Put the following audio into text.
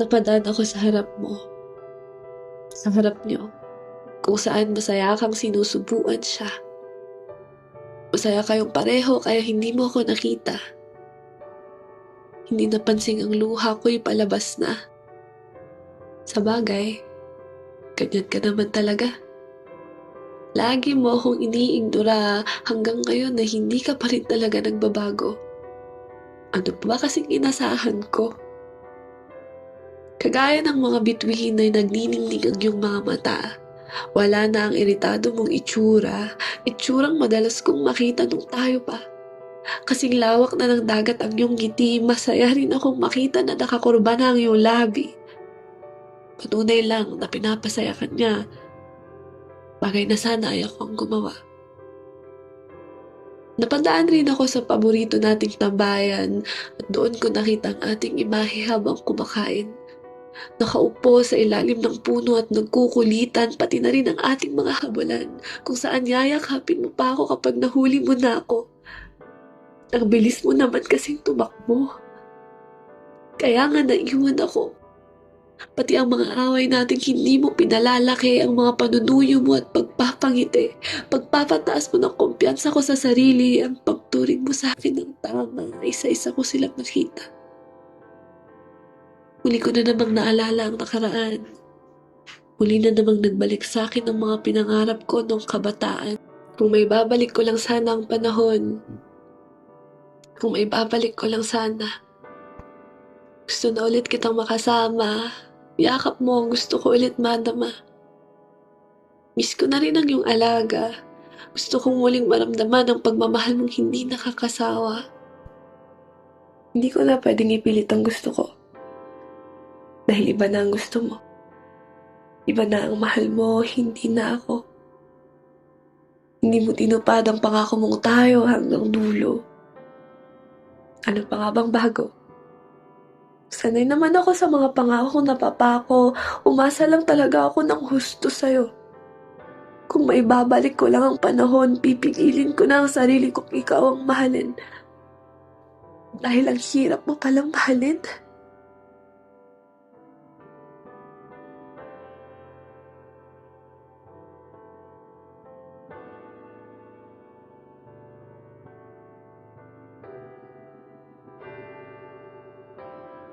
napadaan ako sa harap mo. Sa harap niyo. Kung saan masaya kang sinusubuan siya. Masaya kayong pareho kaya hindi mo ako nakita. Hindi napansing ang luha ko'y palabas na. Sa bagay, ganyan ka naman talaga. Lagi mo akong iniignora hanggang ngayon na hindi ka pa rin talaga nagbabago. Ano pa ba kasing inasahan ko? Kagaya ng mga bituin na nagniningning ang iyong mga mata, wala na ang iritado mong itsura, itsurang madalas kong makita nung tayo pa. Kasing lawak na ng dagat ang iyong ngiti, masaya rin akong makita na nakakurba na ang iyong labi. Patunay lang na pinapasaya ka niya. Bagay na sana ay ako ang gumawa. Napadaan rin ako sa paborito nating tambayan at doon ko nakita ang ating imahe habang kumakain. Nakaupo sa ilalim ng puno at nagkukulitan pati na rin ang ating mga habulan kung saan yayakapin mo pa ako kapag nahuli mo na ako. Ang bilis mo naman kasing tumakbo. Kaya nga naiwan ako. Pati ang mga away natin hindi mo pinalalaki ang mga panunuyo mo at pagpapangiti. Pagpapataas mo ng kumpiyansa ko sa sarili, ang pagturing mo sa akin ng tama, isa-isa ko silang nakita. Muli ko na namang naalala ang nakaraan. Muli na namang nagbalik sa akin ang mga pinangarap ko noong kabataan. Kung may babalik ko lang sana ang panahon. Kung may babalik ko lang sana. Gusto na ulit kitang makasama. Yakap mo ang gusto ko ulit madama. Miss ko na rin ang iyong alaga. Gusto kong muling maramdaman ang pagmamahal mong hindi nakakasawa. Hindi ko na pwedeng ipilit ang gusto ko. Dahil iba na ang gusto mo. Iba na ang mahal mo, hindi na ako. Hindi mo tinupad ang pangako mong tayo hanggang dulo. Ano pa nga bang bago? Sanay naman ako sa mga pangako na papako. Umasa lang talaga ako ng husto sa'yo. Kung may babalik ko lang ang panahon, pipigilin ko na ang sarili kong ikaw ang mahalin. Dahil ang hirap mo palang mahalin.